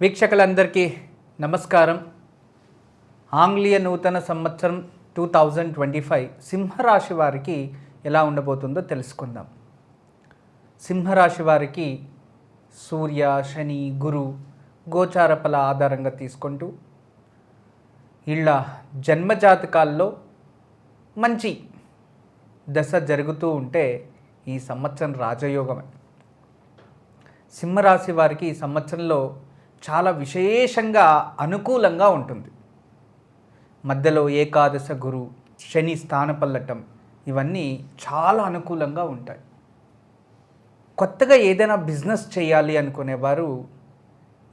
వీక్షకులందరికీ నమస్కారం. ఆంగ్లీయ నూతన సంవత్సరం టూ థౌజండ్ ట్వంటీ ఫైవ్ సింహరాశి వారికి ఎలా ఉండబోతుందో తెలుసుకుందాం. సింహరాశి వారికి సూర్య శని గురు గోచారపల ఆధారంగా తీసుకుంటూ వీళ్ళ జన్మజాతకాల్లో మంచి దశ జరుగుతూ ఉంటే ఈ సంవత్సరం రాజయోగమే. సింహరాశి వారికి ఈ సంవత్సరంలో చాలా విశేషంగా అనుకూలంగా ఉంటుంది. మధ్యలో ఏకాదశ గురు శని స్థానపల్లటం ఇవన్నీ చాలా అనుకూలంగా ఉంటాయి. కొత్తగా ఏదైనా బిజినెస్ చేయాలి అనుకునేవారు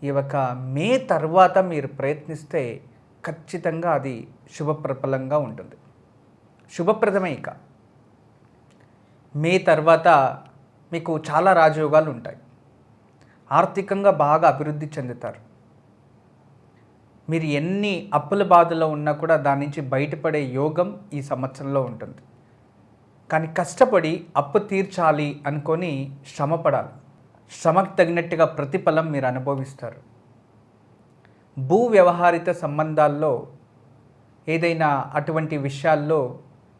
ఈ యొక్క మే తర్వాత మీరు ప్రయత్నిస్తే ఖచ్చితంగా అది శుభప్రఫలంగా ఉంటుంది. శుభప్రదమే ఇక. మే తర్వాత మీకు చాలా రాజయోగాలు ఉంటాయి. ఆర్థికంగా బాగా అభివృద్ధి చెందుతారు. మీరు ఎన్ని అప్పుల బాధలో ఉన్నా కూడా దాని నుంచి బయటపడే యోగం ఈ సంవత్సరంలో ఉంటుంది. కానీ కష్టపడి అప్పు తీర్చాలి అనుకొని శ్రమపడాలి. శ్రమకు తగినట్టుగా ప్రతిఫలం మీరు అనుభవిస్తారు. భూ వ్యవహారిత సంబంధాల్లో ఏదైనా అటువంటి విషయాల్లో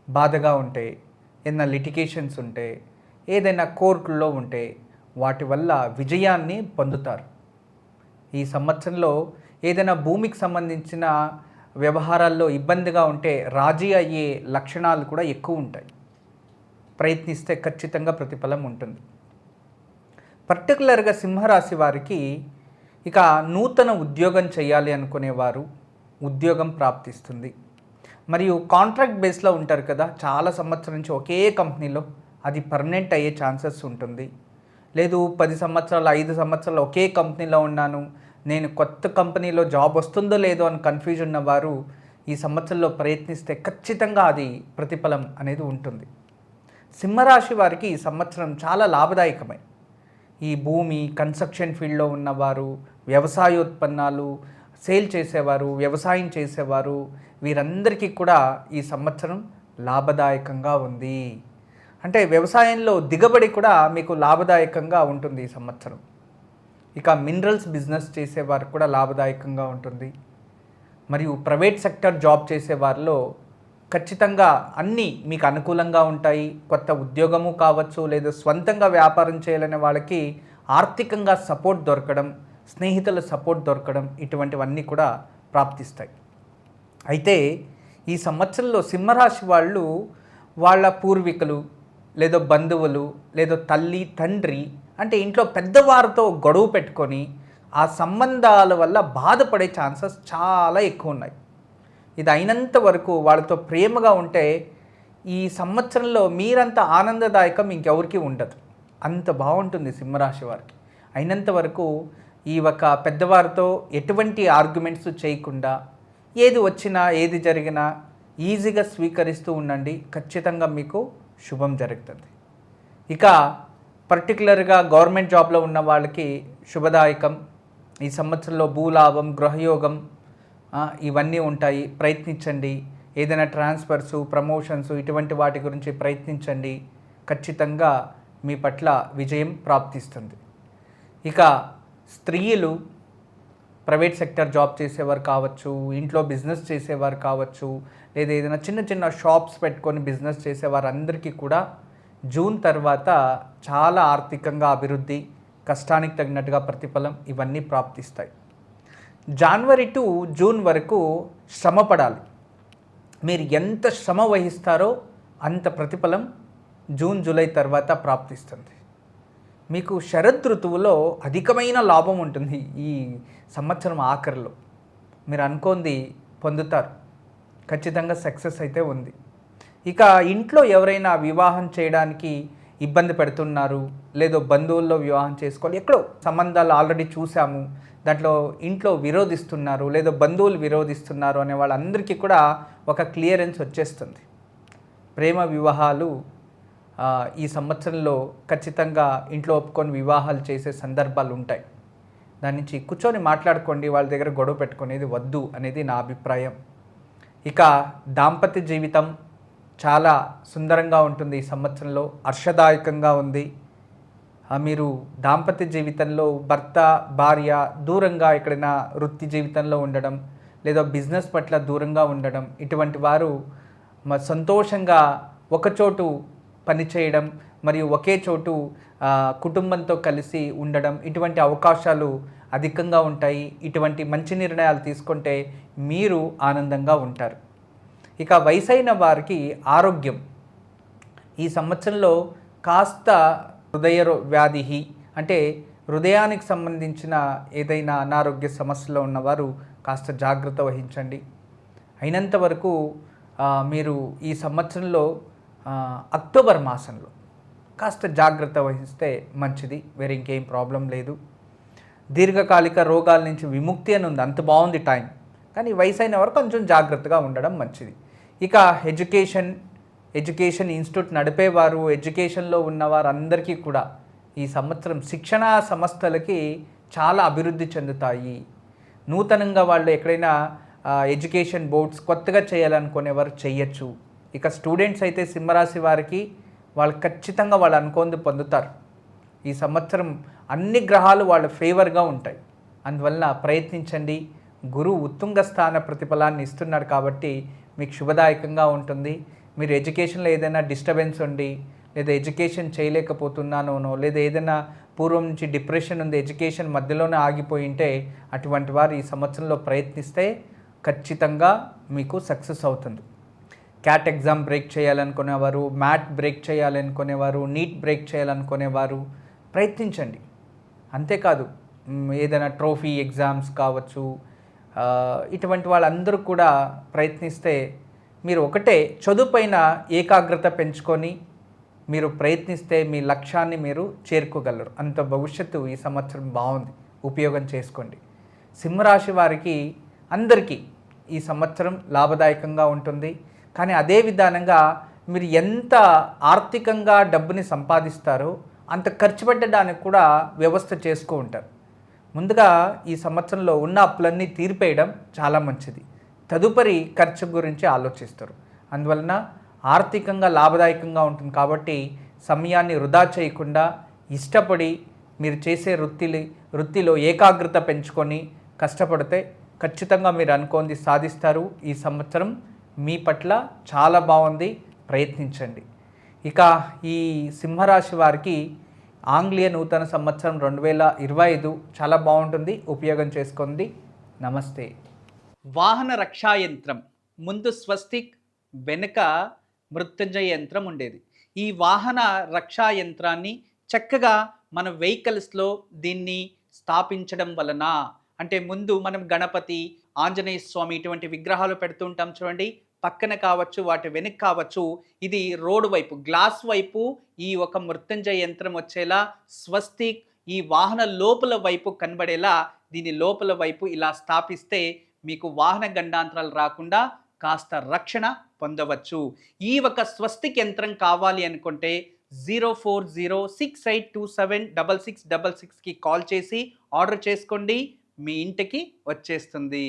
బాధగా ఉంటే ఏదైనా లిటికేషన్స్ ఉంటే ఏదైనా కోర్టుల్లో ఉంటే వాటి వల్ల విజయాన్ని పొందుతారు. ఈ సంవత్సరంలో ఏదైనా భూమికి సంబంధించిన వ్యవహారాల్లో ఇబ్బందిగా ఉంటే రాజీ అయ్యే లక్షణాలు కూడా ఎక్కువ ఉంటాయి. ప్రయత్నిస్తే ఖచ్చితంగా ప్రతిఫలం ఉంటుంది. పర్టికులర్గా సింహరాశి వారికి ఇక నూతన ఉద్యోగం చేయాలి అనుకునేవారు ఉద్యోగం ప్రాప్తిస్తుంది. మరియు కాంట్రాక్ట్ బేస్లో ఉంటారు కదా చాలా సంవత్సరం నుంచి ఒకే కంపెనీలో అది పర్మనెంట్ అయ్యే ఛాన్సెస్ ఉంటుంది. లేదు పది సంవత్సరాలు ఐదు సంవత్సరాలు ఒకే కంపెనీలో ఉన్నాను. నేను కొత్త కంపెనీలో జాబ్ వస్తుందో లేదో అని కన్ఫ్యూజ్ ఉన్నవారు ఈ సంవత్సరంలో ప్రయత్నిస్తే ఖచ్చితంగా అది ప్రతిఫలం అనేది ఉంటుంది. సింహరాశి వారికి ఈ సంవత్సరం చాలా లాభదాయకమే. ఈ భూమి కన్స్ట్రక్షన్ ఫీల్డ్లో ఉన్నవారు వ్యవసాయోత్పన్నాలు సేల్ చేసేవారు వ్యవసాయం చేసేవారు వీరందరికీ కూడా ఈ సంవత్సరం లాభదాయకంగా ఉంది. అంటే వ్యవసాయంలో దిగబడి కూడా మీకు లాభదాయకంగా ఉంటుంది ఈ సంవత్సరం. ఇక మినరల్స్ బిజినెస్ చేసేవారు కూడా లాభదాయకంగా ఉంటుంది. మరియు ప్రైవేట్ సెక్టర్ జాబ్ చేసేవారిలో ఖచ్చితంగా అన్నీ మీకు అనుకూలంగా ఉంటాయి. కొత్త ఉద్యోగము కావచ్చు లేదా స్వంతంగా వ్యాపారం చేయాలనే వాళ్ళకి ఆర్థికంగా సపోర్ట్ దొరకడం స్నేహితుల సపోర్ట్ దొరకడం ఇటువంటివన్నీ కూడా ప్రాప్తిస్తాయి. అయితే ఈ సంవత్సరంలో సింహరాశి వాళ్ళు వాళ్ళ పూర్వీకులు లేదో బంధువులు లేదో తల్లి తండ్రి అంటే ఇంట్లో పెద్దవారితో గొడవ పెట్టుకొని ఆ సంబంధాల వల్ల బాధపడే ఛాన్సెస్ చాలా ఎక్కువ ఉన్నాయి ఇది అయినంత వరకు వాళ్ళతో ప్రేమగా ఉంటే ఈ సంవత్సరంలో మీరంత ఆనందదాయకం ఇంకెవరికి ఉండదు. అంత బాగుంటుంది సింహరాశి వారికి. అయినంత వరకు ఈ ఒక పెద్దవారితో ఎటువంటి ఆర్గ్యుమెంట్స్ చేయకుండా ఏది వచ్చినా ఏది జరిగినా ఈజీగా స్వీకరిస్తూ ఉండండి. ఖచ్చితంగా మీకు శుభం జరుగుతుంది. ఇక పర్టికులర్గా గవర్నమెంట్ జాబ్లో ఉన్న వాళ్ళకి శుభదాయకం. ఈ సంవత్సరంలో భూలాభం గృహయోగం ఇవన్నీ ఉంటాయి. ప్రయత్నించండి. ఏదైనా ట్రాన్స్ఫర్స్ ప్రమోషన్స్ ఇటువంటి వాటి గురించి ప్రయత్నించండి. ఖచ్చితంగా మీ పట్ల విజయం ప్రాప్తిస్తుంది. ఇక స్త్రీలు ప్రైవేట్ సెక్టర్ జాబ్ చేసేవారు కావచ్చు ఇంట్లో బిజినెస్ చేసేవారు కావచ్చు లేదా ఏదైనా చిన్న చిన్న షాప్స్ పెట్టుకొని బిజినెస్ చేసేవారు అందరికీ కూడా జూన్ తర్వాత చాలా ఆర్థికంగా అభివృద్ధి కష్టానికి తగినట్టుగా ప్రతిఫలం ఇవన్నీ ప్రాప్తిస్తాయి. జనవరి టు జూన్ వరకు శ్రమ పడాలి. మీరు ఎంత శ్రమ వహిస్తారో అంత ప్రతిఫలం జూన్ జూలై తర్వాత ప్రాప్తిస్తుంది. మీకు శరద్ ఋతువులో అధికమైన లాభం ఉంటుంది ఈ సంవత్సరం ఆఖరిలో. మీరు అనుకోంది పొందుతారు. ఖచ్చితంగా సక్సెస్ అయితే ఉంది. ఇక ఇంట్లో ఎవరైనా వివాహం చేయడానికి ఇబ్బంది పెడుతున్నారు లేదో బంధువుల్లో వివాహం చేసుకోవాలి ఎక్కడో సంబంధాలు ఆల్రెడీ చూసాము దాంట్లో ఇంట్లో విరోధిస్తున్నారు లేదో బంధువులు విరోధిస్తున్నారు అనే వాళ్ళందరికీ కూడా ఒక క్లియరెన్స్ వచ్చేస్తుంది. ప్రేమ వివాహాలు ఈ సంవత్సరంలో ఖచ్చితంగా ఇంట్లో ఒప్పుకొని వివాహాలు చేసే సందర్భాలు ఉంటాయి. దాని నుంచి కూర్చొని మాట్లాడుకోండి వాళ్ళ దగ్గర గొడవ పెట్టుకునేది వద్దు అనేది నా అభిప్రాయం. ఇక దాంపత్య జీవితం చాలా సుందరంగా ఉంటుంది ఈ సంవత్సరంలో హర్షదాయకంగా ఉంది. ఆ, మీరు దాంపత్య జీవితంలో భర్త భార్య దూరంగా ఎక్కడైనా వృత్తి జీవితంలో ఉండడం లేదా బిజినెస్ పట్ల దూరంగా ఉండడం ఇటువంటి వారు సంతోషంగా ఒకచోటు పనిచేయడం మరియు ఒకే చోటు కుటుంబంతో కలిసి ఉండడం ఇటువంటి అవకాశాలు అధికంగా ఉంటాయి. ఇటువంటి మంచి నిర్ణయాలు తీసుకుంటే మీరు ఆనందంగా ఉంటారు. ఇక వయసైన వారికి ఆరోగ్యం. ఈ సంవత్సరంలో కాస్త హృదయ రో- వ్యాధి అంటే హృదయానికి సంబంధించిన ఏదైనా అనారోగ్య సమస్యలో ఉన్నవారు కాస్త జాగ్రత్త వహించండి. అయినంత వరకు మీరు ఈ సంవత్సరంలో అక్టోబర్ మాసంలో కాస్త జాగ్రత్త వహిస్తే మంచిది వేరే ఇంకేం ప్రాబ్లం లేదు. దీర్ఘకాలిక రోగాల నుంచి విముక్తి అని ఉంది అంత బాగుంది టైం. కానీ వయసు అయిన వరకు కొంచెం జాగ్రత్తగా ఉండడం మంచిది. ఇక ఎడ్యుకేషన్ ఎడ్యుకేషన్ ఇన్స్టిట్యూట్ నడిపేవారు ఎడ్యుకేషన్లో ఉన్నవారు అందరికీ కూడా ఈ సంవత్సరం శిక్షణా సంస్థలకి చాలా అభివృద్ధి చెందుతాయి. నూతనంగా వాళ్ళు ఎక్కడైనా ఎడ్యుకేషన్ బోర్డ్స్ కొత్తగా చేయాలనుకునేవారు చేయొచ్చు. ఇక స్టూడెంట్స్ అయితే సింహరాశి వారికి వాళ్ళు ఖచ్చితంగా వాళ్ళు అనుకోంది పొందుతారు. ఈ సంవత్సరం అన్ని గ్రహాలు వాళ్ళ ఫేవర్గా ఉంటాయి. అందువలన ప్రయత్నించండి. గురువు ఉత్తుంగ స్థాన ప్రతిఫలాన్ని ఇస్తున్నాడు కాబట్టి మీకు శుభదాయకంగా ఉంటుంది. మీరు ఎడ్యుకేషన్లో ఏదైనా డిస్టర్బెన్స్ ఉండి లేదా ఎడ్యుకేషన్ చేయలేకపోతున్నానోనో లేదా ఏదైనా పూర్వం నుంచి డిప్రెషన్ ఉంది ఎడ్యుకేషన్ మధ్యలోనే ఆగిపోయి ఉంటే అటువంటి వారు ఈ సంవత్సరంలో ప్రయత్నిస్తే ఖచ్చితంగా మీకు సక్సెస్ అవుతుంది. క్యాట్ ఎగ్జామ్ బ్రేక్ చేయాలనుకునేవారు మ్యాట్ బ్రేక్ చేయాలనుకునేవారు నీట్ బ్రేక్ చేయాలనుకునేవారు ప్రయత్నించండి. అంతేకాదు ఏదైనా ట్రోఫీ ఎగ్జామ్స్ కావచ్చు ఇటువంటి వాళ్ళందరూ కూడా ప్రయత్నిస్తే మీరు ఒకటే చదువుపైన ఏకాగ్రత పెంచుకొని మీరు ప్రయత్నిస్తే మీ లక్ష్యాన్ని మీరు చేరుకోగలరు. అంత భవిష్యత్తు ఈ సంవత్సరం బాగుంది ఉపయోగం చేసుకోండి. సింహరాశి వారికి అందరికీ ఈ సంవత్సరం లాభదాయకంగా ఉంటుంది. కానీ అదే విధానంగా మీరు ఎంత ఆర్థికంగా డబ్బుని సంపాదిస్తారో అంత ఖర్చు పెట్టడానికి కూడా వ్యవస్థ చేసుకో ఉంటారు. ముందుగా ఈ సంవత్సరంలో ఉన్న అప్పులన్నీ తీర్పేయడం చాలా మంచిది. తదుపరి ఖర్చు గురించి ఆలోచిస్తారు. అందువలన ఆర్థికంగా లాభదాయకంగా ఉంటుంది కాబట్టి సమయాన్ని వృధా చేయకుండా ఇష్టపడి మీరు చేసే వృత్తిని వృత్తిలో ఏకాగ్రత పెంచుకొని కష్టపడితే ఖచ్చితంగా మీరు అనుకోంది సాధిస్తారు. ఈ సంవత్సరం మీ పట్ల చాలా బాగుంది. ప్రయత్నించండి. ఇక ఈ సింహరాశి వారికి ఆంగ్లేయ నూతన సంవత్సరం రెండు వేల ఇరవై ఐదు చాలా బాగుంటుంది. ఉపయోగం చేసుకోండి. నమస్తే. వాహన రక్షా యంత్రం. ముందు స్వస్తిక్ వెనుక మృత్యుంజయ యంత్రం ఉండేది. ఈ వాహన రక్షా యంత్రాన్ని చక్కగా మన వెహికల్స్లో దీన్ని స్థాపించడం వలన అంటే ముందు మనం గణపతి ఆంజనేయ స్వామి ఇటువంటి విగ్రహాలు పెడుతుంటాం చూడండి. పక్కన కావచ్చు వాటి వెనక్ కావచ్చు ఇది రోడ్ వైపు గ్లాస్ వైపు ఈ ఒక మృత్యుంజయ యంత్రం వచ్చేలా స్వస్తిక్ ఈ వాహన లోపల వైపు కనబడేలా దీని లోపల వైపు ఇలా స్థాపిస్తే మీకు వాహన గండాంతరాలు రాకుండా కాస్త రక్షణ పొందవచ్చు. ఈ ఒక స్వస్తిక్ యంత్రం కావాలి అనుకుంటే zero four zero six eight two seven double six double సిక్స్కి కాల్ చేసి ఆర్డర్ చేసుకోండి మీ ఇంటికి వచ్చేస్తుంది.